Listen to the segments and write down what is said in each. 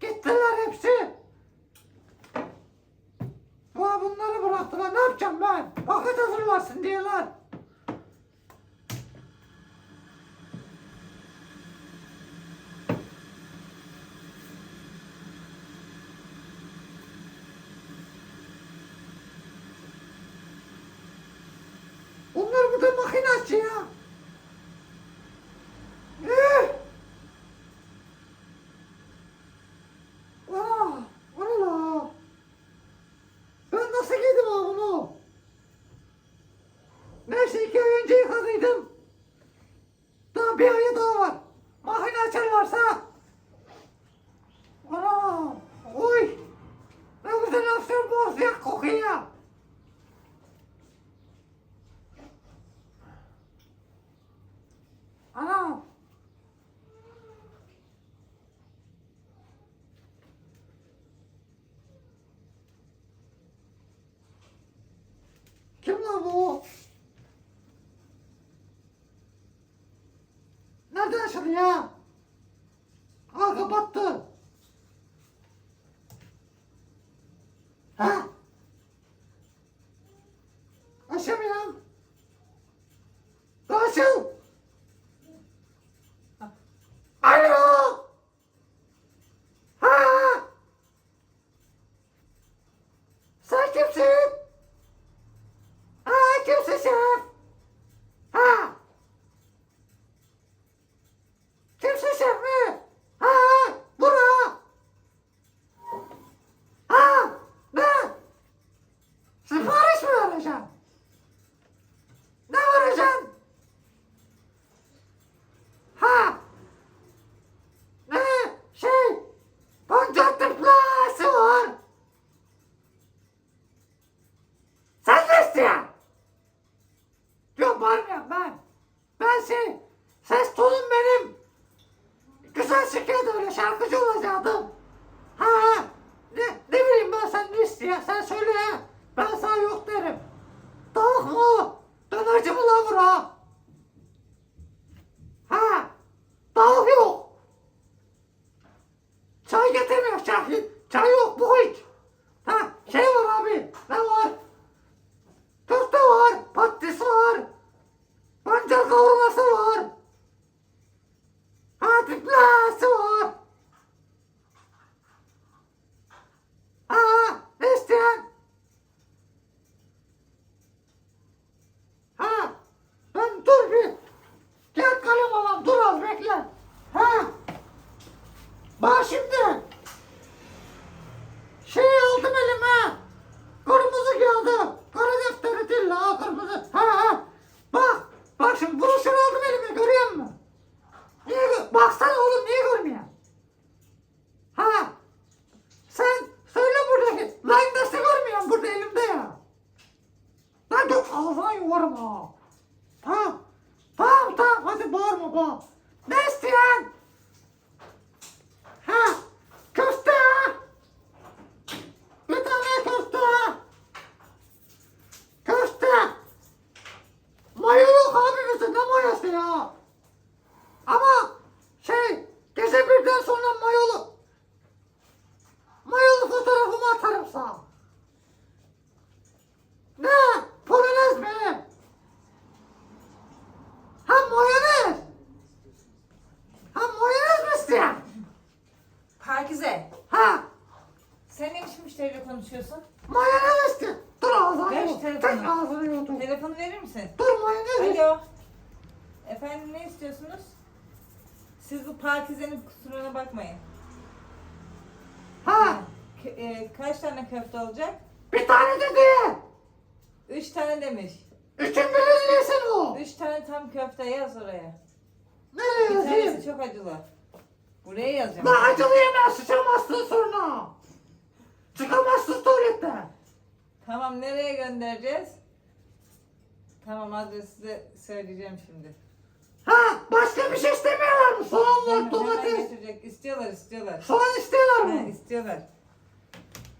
Gittiler hepsi. Doğa bunları bıraktılar. Ne yapacağım ben? Vakit hazırlarsın diyorlar. Bunlar burada makinacı ya. Lan bu? Ya? Aa kapattı. Ha? Açamıyorum. Açıl. Alo. Ha? Sen kimsin? Ha kimsin sen? Ha? Kimsin sen mi? Ha? Bura? Ha? Ne? Sipariş mi vereceksin? Ne vereceksin? Ha? Ne? Şey, pancar tıplası var. Sen ne istiyorsun? Yok bağırmıyorum ben. Ben şey, ses tonum benim. Güzel şirket öyle şarkıcı olacaktım. Ha, ne, ne bileyim ben sen ne istiyorsun? Sen söyle. Ben Posso konuşuyorsun? mayonez isteyen. Dur ağzını Ver şu yut. Tek telefonu. ağzını yut. Telefonu verir misin? Dur mayonez isteyen. Alo. Efendim ne istiyorsunuz? Siz bu Pakize'nin kusuruna bakmayın. Ha e, kaç tane köfte olacak? bir tane dedi. Üç tane demiş. Üçün belirleyesin o. Üç tane tam köfte yaz oraya. Nereye Bir tanesi yazayım? çok acılı. Buraya yazacağım. Lan acılı yemeğe sıçamazsın sonra. Çıkamazsın tuvaletten. Tamam nereye göndereceğiz? Tamam adresi de söyleyeceğim şimdi. Ha başka bir şey istemiyorlar mı? Soğan var, Hemen, hemen domates. getirecek. İstiyorlar istiyorlar. Soğan istiyorlar Ha, mı? istiyorlar.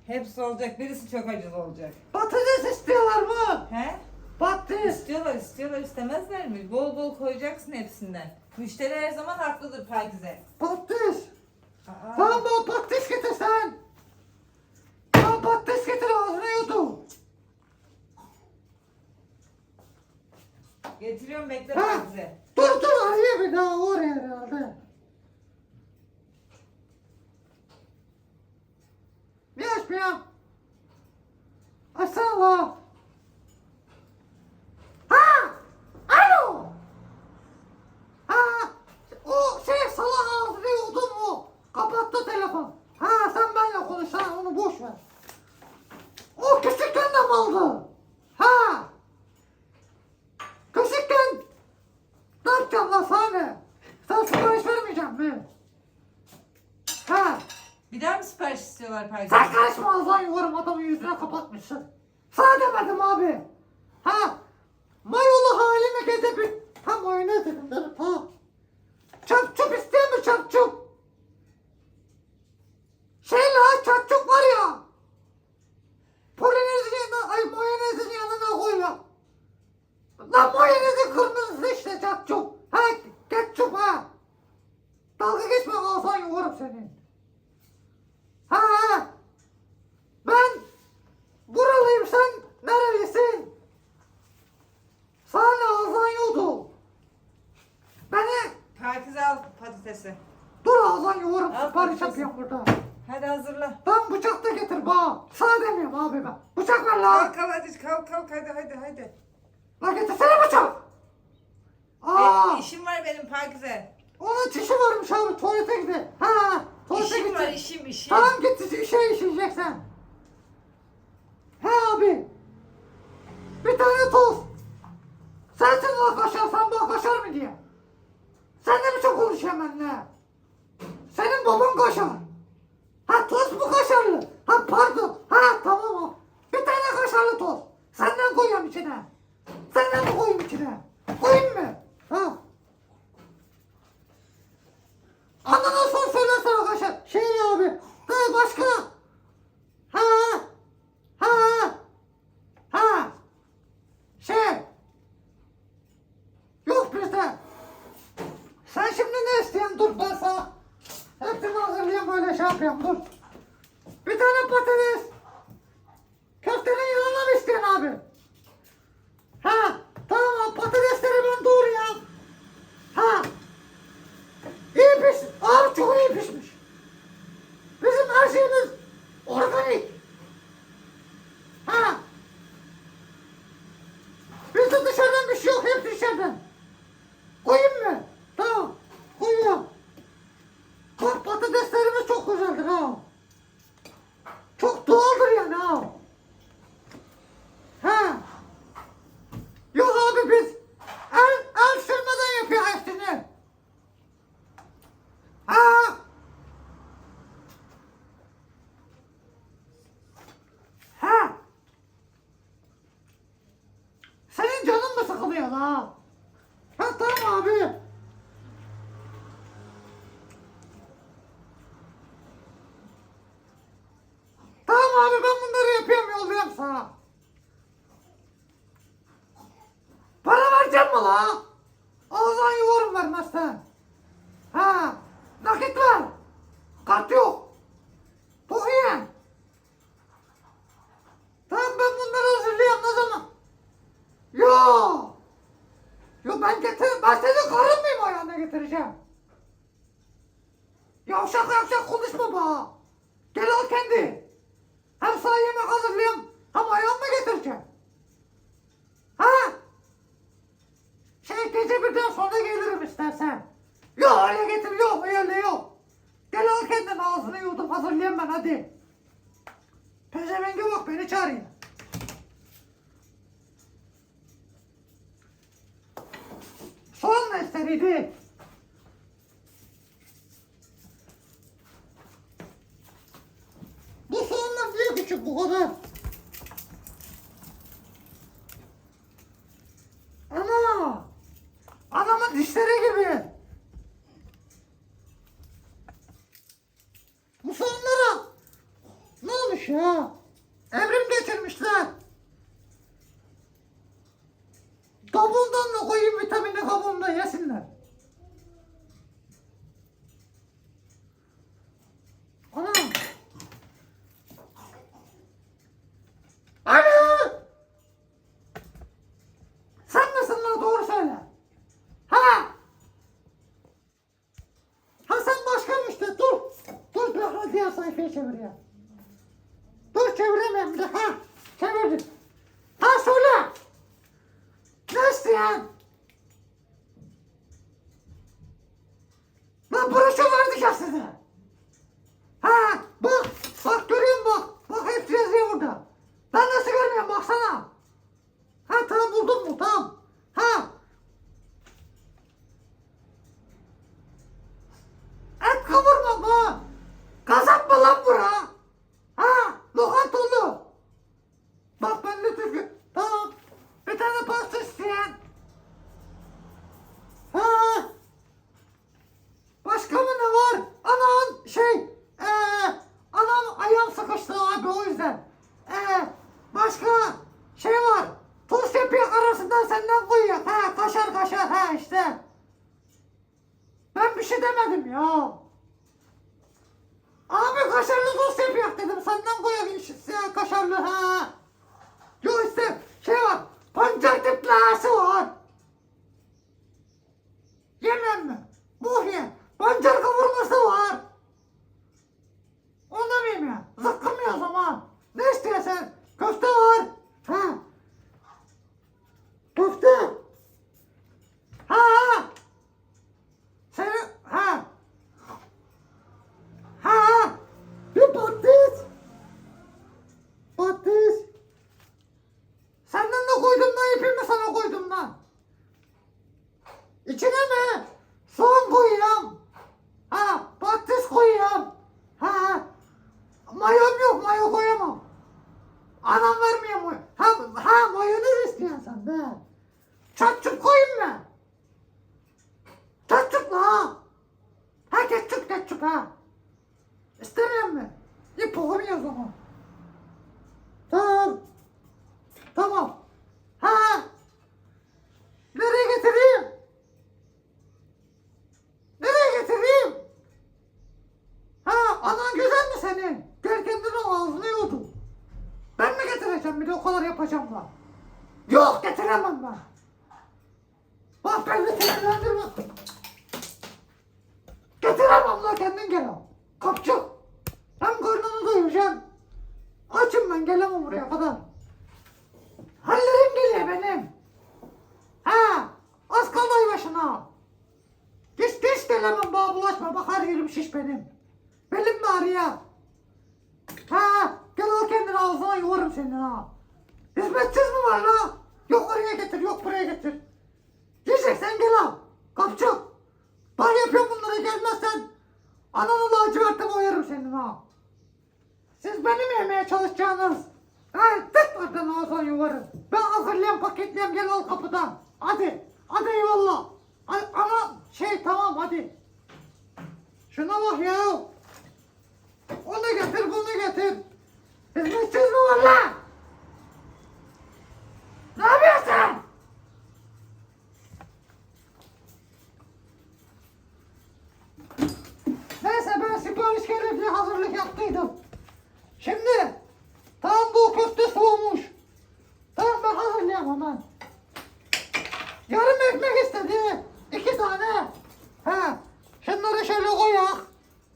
Hepsi olacak. Birisi çok acılı olacak. Patates istiyorlar mı? He? Patates. İstiyorlar, istiyorlar, istemezler mi? Bol bol koyacaksın hepsinden. Müşteri her zaman haklıdır Pakize. Patates. Aa, Tamam bana patates getir sen. Bana patates getir ağzına yudum. Getiriyorum bekle Ha. bize. Dur dur arıyor bir daha oraya herhalde. Ne açmıyor? Açsana la. Ha! Alo! Ha! O şey salak ağzı diyordun mu? Kapattı telefon. Ha sen benimle konuş sen onu boş ver. O küçükken de maldı. Ha! Küçükken ne yapacağım lan sana ne? Sen sipariş vermeyeceksin mi? Ha? Bir daha mı istiyorlar Pakize? Sen karışma ağzına yuvarım adamın yüzüne kapatmışsın. Sana demedim abi. Ha? Mayolu haline gezebil. Ha mayonez dedim ha. Çöp çöp istiyor mu çöp çöp? Şey la çöp çöp var ya. Polonezin yanına, ay mayonezin yanına koy ya. Lan mayonezin kırmızısı işte çöp çöp. Ha ketçup ha. Dalga geçme ağzına yuvarım senin. Ha. Ben buralıyım sen nerelisin? Sana ağzından yodu. Beni Pakize al patatesi. dur ağzından yoğurum Al sipariş patatesi. yapıyorum burada. Hadi hazırla. Ben bıçak da getir bana. Sana demiyorum abi ben. Bıçak ver. Kalk kalk hadi kalk kalk hadi hadi hadi. La getirsene bıçak. Aa, Benim işim var benim Pakize. onun çişi varmış abi tuvalete gidiyor. Ha, İşim var işim işim. Tamam git işe işeyeceksen. He abi. Bir tane tost. Sensin la kaşar, sen bana kaşar mı diye. Sen ne biçim konuşuyorsun benimle? Senin baban kaşar. Ha tost mu kaşarlı? Ha pardon. Ha tamam o. Bir tane kaşarlı tost. Senden koyuyorum içine. Senden mi koyayım içine? Koyayım mı? Ha. Anladın son söylersene arkadaşlar. Şey ya abi. Ha başka. Ha. Ha. Ha. Şey. Yok bizde. Sen şimdi ne istiyorsun? Dur ben sana. Hepsini hazırlayayım böyle şey yapayım dur. Bir tane patates. Köftenin yanına mı istiyorsun abi? Ha. Tamam patatesleri ben doğrayayım. Ha. İyi piş. Abi çok iyi pişmiş. Bizim her şeyimiz organik. Ha. Bizde dışarıdan bir şey yok. Hep dışarıdan. Koyayım mı? Tamam. Koyuyorum. Bak patateslerimiz çok güzeldir ha. Çok doğaldır yani ha. Ha. Yok abi biz el, el sürmeden yapıyor hepsini. Ha. Ha. Senin canın mı sıkılıyor la? Ha tamam abi. Tamam abi ben bunları yapıyorum yollayayım sana. Para vereceğim mi la? Ağzından yuvarım vermezsen. Ha, nakit ver. Kart yok. Pohiyen. Tamam ben bunları hazırlayayım ne zaman? Yo. Ben getir, ben senin karın mıyım ayağına getireceğim? Yavşak yavşak konuşma bana. Gel al kendi. Hem sana yemek hazırlayayım hem ayağımı getireceğim. Ha? Şey gece birden sonra gelirim istersen. Yok öyle getir yok öyle yok. Gel al kendin ağzını yudum hazırlayayım ben hadi. Pezevenge bak beni çağırıyor. Son senin? Gel kendine ağzını yodu. Ben mi getireceğim bir de o kadar yapacağım da. Yok getiremem ben. Bak beni sinirlendirme. Getiremem lan kendin gel al. Kapçı. Hem karnını doyuracaksın. Açım ben gelemem buraya kadar. Hallerim geliyor benim. Ha, az kaldı ay başına. Hiç hiç gelemem bana bulaşma. Bak her yerim şiş benim. Belim mi ağrıyor? Ha, gel al kendini ağzına yuvarım senin ha. Hizmetsiz mi var la? Yok oraya getir, yok buraya getir. Yiyeceksen gel al. Kapçı. Ben yapıyorum bunları gelmezsen. Ananı lacivertte boyarım senin ha. Siz benim yemeye çalışacağınız. Ha, tık oradan ağzına yuvarım. Ben hazırlayayım paketleyeyim gel al kapıdan. Hadi. Hadi eyvallah. Ay, ana şey tamam hadi. Şuna bak ya. Onu getir bunu getir. Hizmetsiz mi var lan? Ne yapıyorsun? Neyse ben sipariş gelir diye hazırlık yaptıydım. Şimdi tam bu köfte soğumuş. Tamam ben hazırlayayım hemen. Yarım ekmek istedi. İki tane. Ha. Şunları şöyle koyak.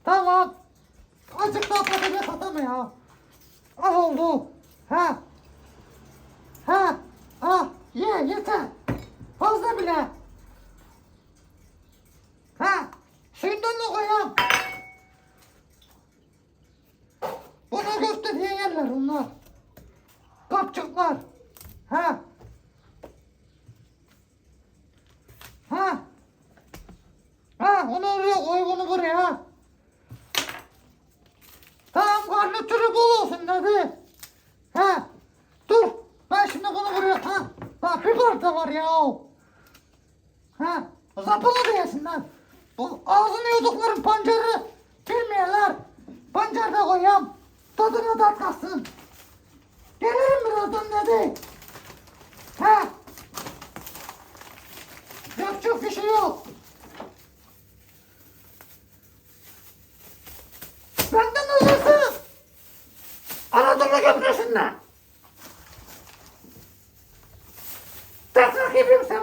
Tamam. Azıcık daha atalım ya. Az oldu. Ha. Ha. Ah. Ye yeter. Fazla bile. Ha. Suyundan da koyalım. Buna köfte diye yerler onlar. Kapçıklar. Ha. Ha onu oraya koy bunu buraya. Tamam garnitürü bol olsun dedi. Ha. Dur. Ben şimdi bunu buraya ha. Bak biber de var ya. Ha. Zapını da yesinler. Bu ağzını yudukların pancarı bilmiyorlar. Pancar da koyayım. Tadına tat katsın. Gelirim birazdan dedi. Ha. Yapacak bir şey yok. অনন্তকাল কেমন আছেন না। টাকা কি ব্যবসা